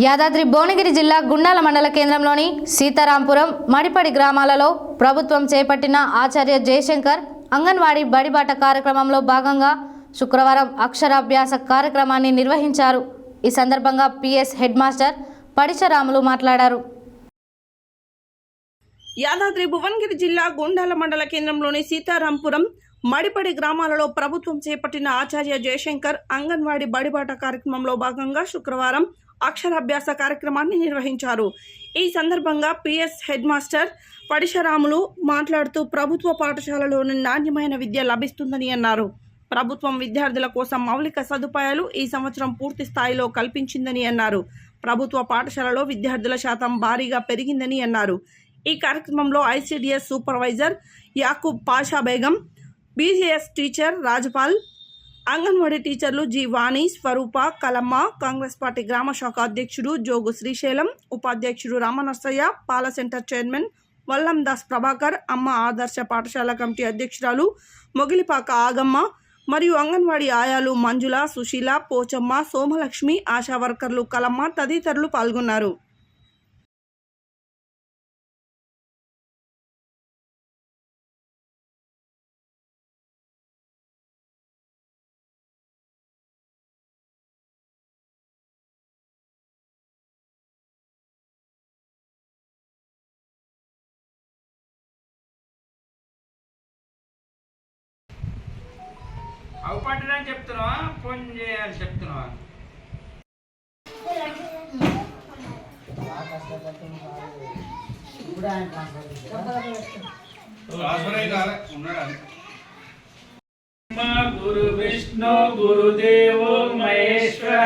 యాదాద్రి భువనగిరి జిల్లా గుండాల మండల కేంద్రంలోని సీతారాంపురం మడిపడి గ్రామాలలో ప్రభుత్వం చేపట్టిన ఆచార్య జయశంకర్ అంగన్వాడీ బడిబాట కార్యక్రమంలో భాగంగా శుక్రవారం అక్షరాభ్యాస కార్యక్రమాన్ని నిర్వహించారు. ఈ సందర్భంగా పిఎస్ హెడ్ మాస్టర్ పడిచరాములు మాట్లాడారు. యాదాద్రి భువనగిరి జిల్లా గుండాల మండల కేంద్రంలోని సీతారాంపురం మడిపడి గ్రామాలలో ప్రభుత్వం చేపట్టిన ఆచార్య జయశంకర్ అంగన్వాడీ బడిబాట కార్యక్రమంలో భాగంగా శుక్రవారం అక్షరాభ్యాస కార్యక్రమాన్ని నిర్వహించారు. ఈ సందర్భంగా పిఎస్ హెడ్ మాస్టర్ పడిశరాములు మాట్లాడుతూ ప్రభుత్వ పాఠశాలలోని నాణ్యమైన విద్య లభిస్తుందని అన్నారు. ప్రభుత్వం విద్యార్థుల కోసం మౌలిక సదుపాయాలు ఈ సంవత్సరం పూర్తి స్థాయిలో కల్పించిందని అన్నారు. ప్రభుత్వ పాఠశాలలో విద్యార్థుల శాతం భారీగా పెరిగిందని అన్నారు. ఈ కార్యక్రమంలో ICDS supervisor Yakub Pasha Begum BJS teacher Rajpal anganwadi టీచర్లు G Vani Swarupa Kalamma Congress party గ్రామ శాఖ అధ్యక్షుడు జోగు శ్రీశైలం ఉపాధ్యక్షుడు రామనర్సయ్య పాల సెంటర్ చైర్మన్ వల్లం దాస్ ప్రభాకర్ అమ్మ ఆదర్శ పాఠశాల కమిటీ అధ్యక్షురాలు మొగిలిపాక ఆగమ్మ మరియు అంగన్వాడీ ఆయాలు మంజుల సుశీల పోచమ్మ సోమలక్ష్మి ఆశా వర్కర్లు కలమ్మ తదితరులు పాల్గొన్నారు. అవి చెప్తున్నావా? ఫోన్ చేయాలి చెప్తున్నావా? గురు విష్ణు గురుదేవో మహేశ్వర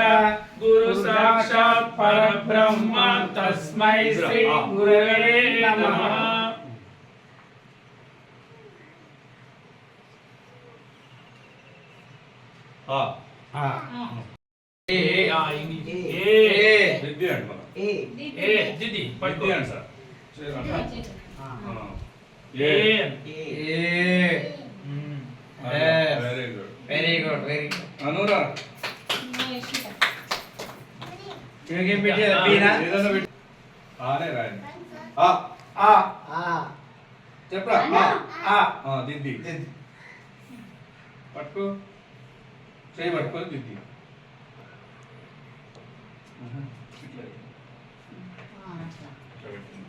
గురు సాక్షాత్ పరబ్రహ్మ తస్మై శ్రీ గురవే నమః ఏ ఏ ఆ ఇది ఏ ఏ దిద్ది అండి మనం ఏ దిది పట్టుకో దిద్ది అండి సార్ ఏ ఏ మ్మ్. Very good very good very good అనురా. ఏం పెట్టేది పీనా ఏదైనా పెట్టి. ఆనే రాయండి ఆ. ఆ. చెప్పరా? ఆ. ఆ. ఆ, దిద్ది. పట్టుకో. చేయి పట్టుకొని దిద్ది ఉహు. ఇట్లా. ఇట్లా పెట్టు.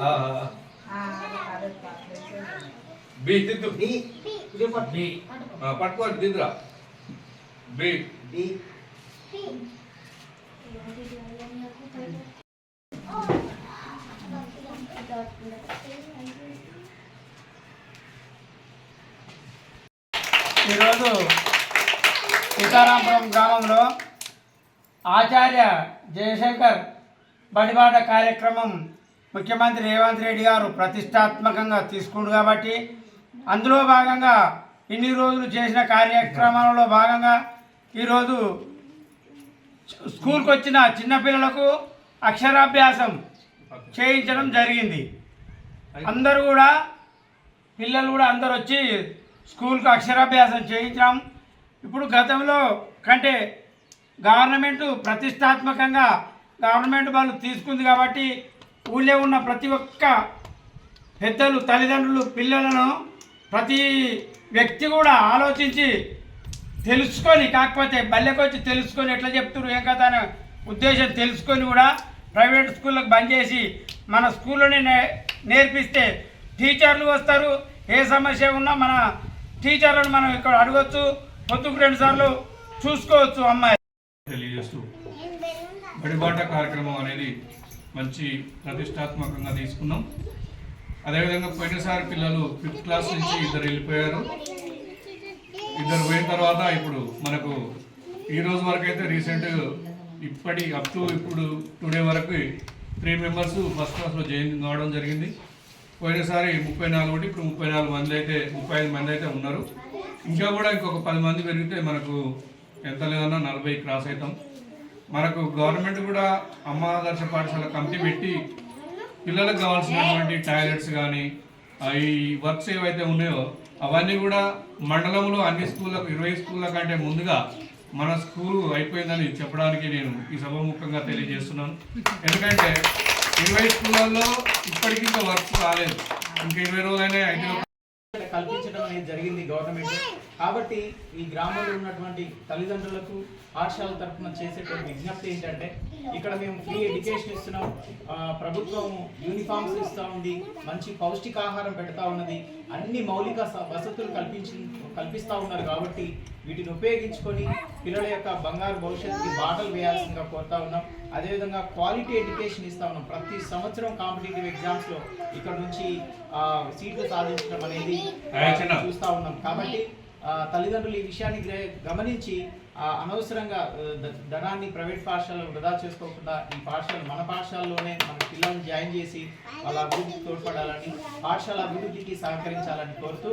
ఆ. ఆ, ఆ. బి దిద్దు బి ఆ, పట్టుకోండి దిద్దురా బి ఈరోజు సీతారాంపురం గ్రామంలో ఆచార్య జయశంకర్ బడిబాట కార్యక్రమం ముఖ్యమంత్రి రేవంత్ రెడ్డి గారు ప్రతిష్టాత్మకంగా తీసుకుండు కాబట్టి అందులో భాగంగా ఇన్ని రోజులు చేసిన కార్యక్రమాలలో భాగంగా ఈరోజు స్కూల్కి వచ్చిన చిన్నపిల్లలకు అక్షరాభ్యాసం చేయించడం జరిగింది. అందరూ కూడా పిల్లలు కూడా అందరు వచ్చి స్కూల్కి అక్షరాభ్యాసం చేయించాం ఇప్పుడు గతంలో కంటే గవర్నమెంట్ ప్రతిష్టాత్మకంగా గవర్నమెంట్ వాళ్ళు తీసుకుంది కాబట్టి ఊళ్ళో ఉన్న ప్రతి ఒక్క పెద్దలు తల్లిదండ్రులు పిల్లలను ప్రతి వ్యక్తి కూడా ఆలోచించి తెలుసుకొని కాకపోతే బల్లెకొచ్చి తెలుసుకొని ఎట్లా చెప్తున్నారు ఏం కదా అనే ఉద్దేశం తెలుసుకొని కూడా ప్రైవేట్ స్కూళ్ళకి బంద్ చేసి మన స్కూల్లోనే నే నేర్పిస్తే టీచర్లు వస్తారు. ఏ సమస్య ఉన్నా మన టీచర్లను మనం ఇక్కడ అడగొచ్చు. పొద్దుకు రెండు సార్లు చూసుకోవచ్చు అమ్మాయి. తెలియజేస్తూ బడిబాట కార్యక్రమం అనేది మంచి ప్రతిష్టాత్మకంగా తీసుకున్నాం. అదేవిధంగా పోయినసారి పిల్లలు ఫిఫ్త్ క్లాస్ నుంచి ఇద్దరు వెళ్ళిపోయారు. ఇద్దరు పోయిన తర్వాత ఇప్పుడు మనకు ఈ రోజు వరకు అయితే రీసెంట్ ఇప్పటి అప్ టు ఇప్పుడు టుడే వరకు త్రీ మెంబర్స్ ఫస్ట్ క్లాస్లో జాయిన్ కావడం జరిగింది. పోయినసారి ముప్పై నాలుగు ఉంటే ఇప్పుడు ముప్పై నాలుగు మంది అయితే ముప్పై ఐదు మంది అయితే ఉన్నారు. ఇంకా కూడా ఇంకొక పది మంది పెరిగితే మనకు ఎంత లేదన్నా నలభై క్రాస్ అవుతాం. మనకు గవర్నమెంట్ కూడా అమ్మ ఆదర్శ పాఠశాల కమిటీ పెట్టి పిల్లలకు కావాల్సినటువంటి టాయిలెట్స్ కానీ ఈ వర్క్స్ ఏవైతే ఉన్నాయో అవన్నీ కూడా మండలంలో అన్ని స్కూళ్ళకు ఇరవై స్కూళ్ళ కంటే ముందుగా మన స్కూలు అయిపోయిందని చెప్పడానికి నేను ఈ సభముఖంగా తెలియజేస్తున్నాను. ఎందుకంటే ఇరవై స్కూళ్ళల్లో ఇప్పటికీ ఇంకా వర్క్ రాలేదు. ఇంకా ఇరవై రోజులైనా ఐదు కల్పించడం అనేది జరిగింది గవర్నమెంట్. కాబట్టి ఈ గ్రామంలో ఉన్నటువంటి తల్లిదండ్రులకు పాఠశాల తరఫున చేసేటువంటి విజ్ఞప్తి ఏంటంటే ఇక్కడ మేము ఫ్రీ ఎడ్యుకేషన్ ఇస్తున్నాం. ప్రభుత్వం యూనిఫామ్స్ ఇస్తూ ఉంది. మంచి పౌష్టికాహారం పెడతా ఉన్నది. అన్ని మౌలిక వసతులు కల్పించి కల్పిస్తూ ఉన్నారు కాబట్టి వీటిని ఉపయోగించుకొని పిల్లల యొక్క బంగారు భవిష్యత్తుకి బాటలు వేయాల్సిందిగా కోరుతా ఉన్నాం. అదేవిధంగా క్వాలిటీ ఎడ్యుకేషన్ ఇస్తా ఉన్నాం. ప్రతి సంవత్సరం కాంపిటేటివ్ ఎగ్జామ్స్లో ఇక్కడ నుంచి సీట్లు సాధించడం అనేది. చూస్తా ఉన్నాం. కాబట్టి తల్లిదండ్రులు ఈ విషయాన్ని గమనించి అనవసరంగా ధనాన్ని ప్రైవేట్ పాఠశాలలో వృధా చేసుకోకుండా ఈ పాఠశాల మన పాఠశాలలోనే మన పిల్లల్ని జాయిన్ చేసి వాళ్ళ అభివృద్ధికి తోడ్పడాలని పాఠశాల అభివృద్ధికి సహకరించాలని కోరుతూ